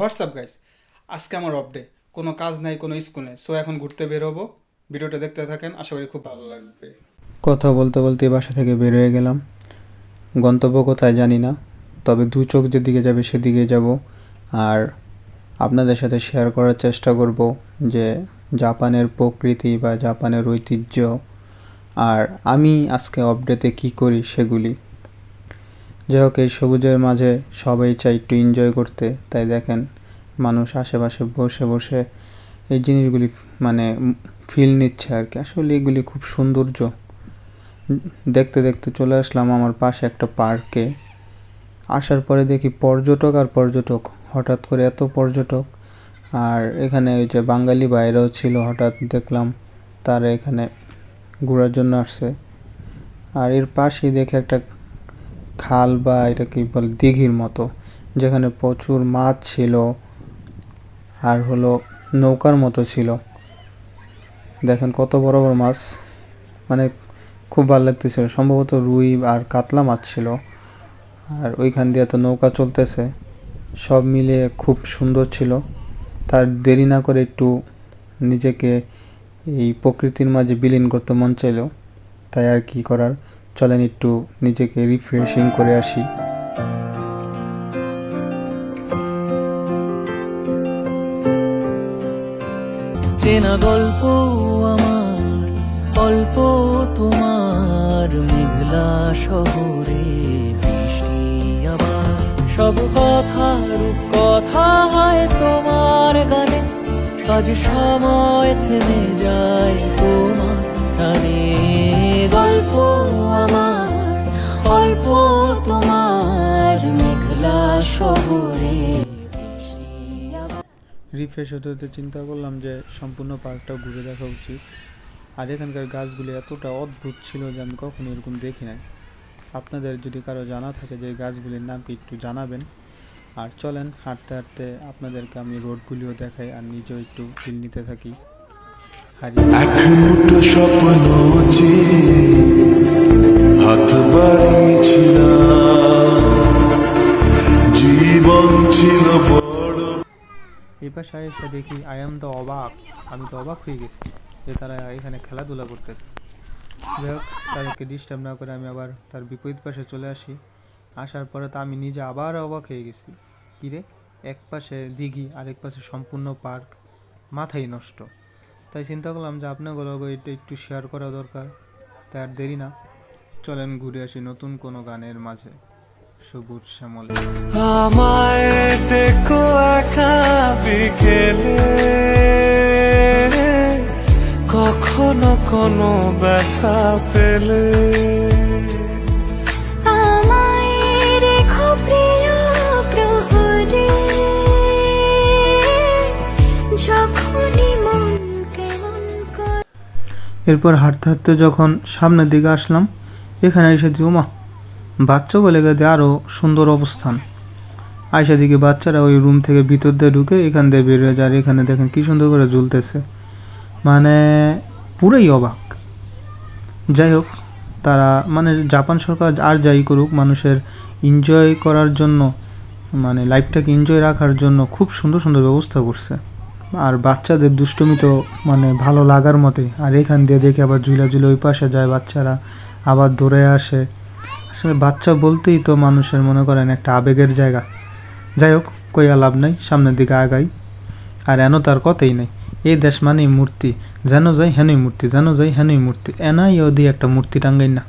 WhatsApp guys আজকে আমার off day কোনো কাজ নাই, কোনো স্কুল নেই। সো এখন ঘুরতে বেরোবো। ভিডিওটা দেখতে থাকেন। আশা করি খুব ভালো লাগবে। কথা বলতে বলতে বাসা থেকে বের হয়ে গেলাম। গন্তব্য কোথায় জানি না। তবে দু চোখ যেদিকে যাবে সেদিকে যাব। আর আপনাদের সাথে শেয়ার করার চেষ্টা করব যে জাপানের প্রকৃতি বা জাপানের ঐতিহ্য। আর আমি আজকে আপডেটে কী করি সেগুলি। যাই হোক, এই সবুজের মাঝে সবাই চাই একটু এনজয় করতে। তাই দেখেন, মানুষ আশেপাশে বসে বসে এই জিনিসগুলি মানে ফিল নিচ্ছে আর কি। আসলে এগুলি খুব সৌন্দর্য। দেখতে দেখতে চলে আসলাম আমার পাশে একটা পার্কে আসার পরে দেখি পর্যটক আর পর্যটক। হঠাৎ করে এত পর্যটক। আর এখানে ওই যে বাঙালি বাইরেও ছিল, হঠাৎ দেখলাম তারা এখানে ঘোরার জন্য আসছে। আর এর পাশেই দেখে একটা খাল বা এটা কি বলে দিঘির মতো, যেখানে প্রচুর মাছ ছিল আর হলো নৌকার মতো ছিল। দেখেন কত বড় বড় মাছ মানে খুব ভালো লাগতেছিল। সম্ভবত রুই আর কাতলা মাছ ছিল। আর ওইখান দিয়ে তো নৌকা চলতেছে। সব মিলিয়ে খুব সুন্দর ছিল। তার দেরি না করে একটু নিজেকে এই প্রকৃতির মাঝে বিলীন করতে মন চাইলো। তাই আর কি করার? চলেন একটু নিজেকে রিফ্রেশিং করে আসি। চেনা গল্প আমার, অল্প তোমার, মেঘলা শহরে আবার। সব কথা কথা হয় তোমার গানে কাজ সময় থেমে যায় তোমার গল্প আমার, অল্প তোমার মেঘলা শহরে রিফ্রেশ হতে হতে চিন্তা করলাম যে সম্পূর্ণ পার্কটা ঘুরে দেখা উচিত। আর এখানকার গাছগুলি এতটা অদ্ভুত ছিল যে আমি কখনো এরকম দেখি নাই। আপনাদের যদি কারও জানা থাকে যে গাছগুলির নাম কি একটু জানাবেন। আর চলেন, হাঁটতে হাঁটতে আপনাদেরকে আমি রোডগুলিও দেখাই আর নিজেও একটু ফিল নিতে থাকি। এক মুঠো স্বপ্ন যে হাত বাড়িয়েছিলাম। জীবন ছিল পাশে এসে দেখি আই এম দ্য অবাক। আমি তো অবাক হয়ে গেছি যে তারা এখানে খেলাধুলা করতেছে। যাই হোক তাদেরকে ডিস্টার্ব না করে আমি আবার তার বিপরীত পাশে চলে আসি। আসার পরে তো আমি নিজে আবার অবাক হয়ে গেছি। কিরে এক পাশে দিঘি আরেক পাশে সম্পূর্ণ পার্ক। মাথাই নষ্ট। তাই চিন্তা করলাম যে আপনাগুলো এটা একটু শেয়ার করা দরকার। তাই আর দেরি না। চলেন ঘুরে আসি নতুন কোনো গানের মাঝে। সবুজ শ্যামলে। বিকেলে। কখনো কোনো ব্যথা পেলে। এরপর হাঁটতে হাঁটতে যখন সামনের দিকে আসলাম, এখানে এসে দিই ওমা, বাচ্চা বলে গেছে আরও সুন্দর অবস্থান। আয়সা দিকে, বাচ্চারা ওই রুম থেকে ভিতর দিয়ে ঢুকে এখান দিয়ে বের হয়ে যায় এখানে দেখেন কি সুন্দর করে ঝুলতেছে। মানে পুরোই অবাক। যাই হোক, তারা মানে জাপান সরকার আর যাই করুক, মানুষের এনজয় করার জন্য মানে লাইফটাকে এনজয় রাখার জন্য খুব সুন্দর সুন্দর ব্যবস্থা করছে। আর বাচ্চাদের দুষ্টুমি তো মানে ভালো লাগার মতোই। আর এখান দিয়ে দেখে আবার ঝুলা ঝুলে ওই পাশে যায় বাচ্চারা, আবার দৌড়ে আসে। আসলে বাচ্চা বলতেই তো মানুষের মনে করেন একটা আবেগের জায়গা। যাই হোক কইয়া লাভ নাই, সামনের দিকে আগাই। আর এন তার কথাই নেই এই দেশ মানেই মূর্তি, যেন যাই হেনই মূর্তি, যেন যাই হেনই মূর্তি, এনাই ওদি একটা মূর্তি টাঙ্গাই না।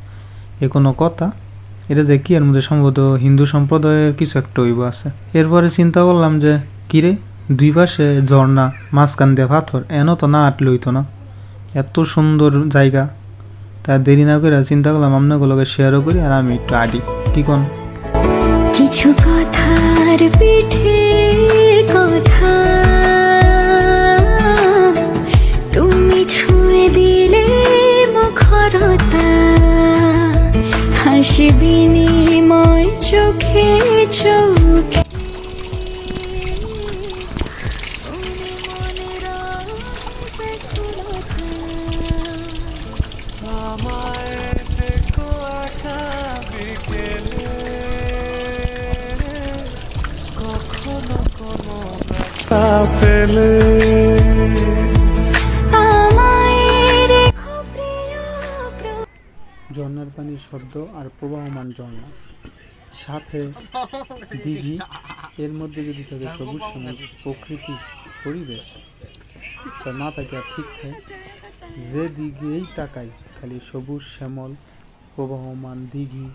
এ কোনো কথা? এটা যে কি এর মধ্যে সম্ভবত হিন্দু সম্প্রদায়ের কিছু একটা হইব আছে। এরপরে চিন্তা করলাম যে, কিরে দুই পাশে ঝর্ণা, মাঝখান দিয়ে পাথর এন তো না আটলে হইতো না। এত সুন্দর জায়গা। তা দেরি না করে চিন্তা করলাম আপনাগুলোকে শেয়ারও করি আর আমি একটু আডি। কি কোন? কিছু কথার পিঠে কথা, তুমি ছুঁয়ে দিলে মুখরতা, হাসি বিনিময় চোখে চোখে কখনো পেলে ঝর্ণার পানির শব্দ আর প্রবাহমান ঝর্ণা সাথে দিঘি, এর মধ্যে যদি থাকে সবুজ শ্যামল প্রকৃতি পরিবেশ তা না কি আর ঠিক থাকে? যে দিঘেই তাকাই খালি সবুজ শ্যামল, প্রবাহমান দিঘি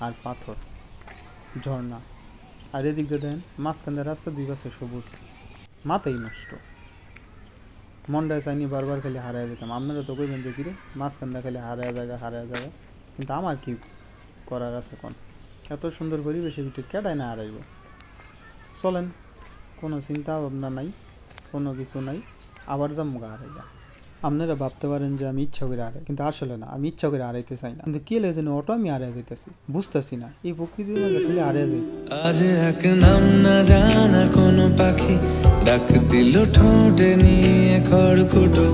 আর পাথর। ঝর্ণা। আর এদিক দিয়ে দেন মাঝখানে রাস্তা দুই পাশে সবুজ। মাথাই নষ্ট। মনটা চাইনি বারবার খালি হারায় যেতাম। আপনারা তো কইবেন যে, কিরে, মাঝখানটা খালি হারায় জায়গা হারায় জায়গা। কিন্তু আমার কি করার আছে কোন? এত সুন্দর পরিবেশে ভিতরে কেটাই না হারাইব? চলেন, কোনো চিন্তা ভাবনা নাই, কোনো কিছু নাই। আবার যাম মুখা হারাইবা আপনারা ভাবতে পারেন যে আমি ইচ্ছা করে হারাই, কিন্তু আসলে না, আমি ইচ্ছা করে হারাইতে চাই না। কিন্তু কে লেগে অটো আমি হারাই যাইতেছি, বুঝতেছি না। এই প্রকৃতির মাঝে খালি হারাই যাই। আজ এক নাম না জানা কোনো পাখি, ডাক দিল ঠোঁটে নিয়ে খড়কুটো।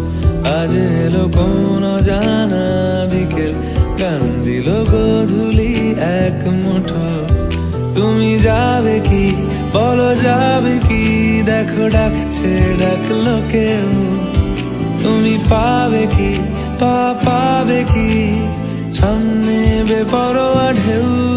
আজ এলো কোন জানা বিকেল গান দিল গোধুলি এক মুঠো। তুমি যাবে কি, বলো যাবে কি, দেখো ডাকছে, ডাকলো কেউ। তুমি পাবে কি? পা পাবে কি? সামনে বেপরোয়া ঢেউ।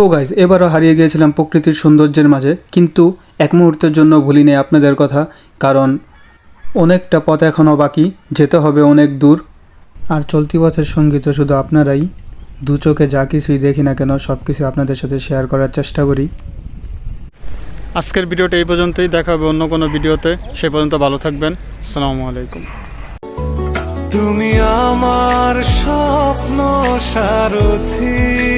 সো গাইজ এবারও হারিয়ে গিয়েছিলাম প্রকৃতির সৌন্দর্যের মাঝে কিন্তু এক মুহূর্তের জন্য ভুলিনি আপনাদের কথা কারণ অনেকটা পথ এখনও বাকি যেতে হবে অনেক দূর। আর চলতি পথের সংগীত শুধু আপনারাই দু চোখে যা কিছুই দেখি না কেন সব কিছু আপনাদের সাথে শেয়ার করার চেষ্টা করি। আজকের ভিডিওটা এই পর্যন্তই দেখা হবে অন্য কোনো ভিডিওতে সে পর্যন্ত ভালো থাকবেন আসসালামু আলাইকুম। তুমি আমার স্বপ্ন সারথি।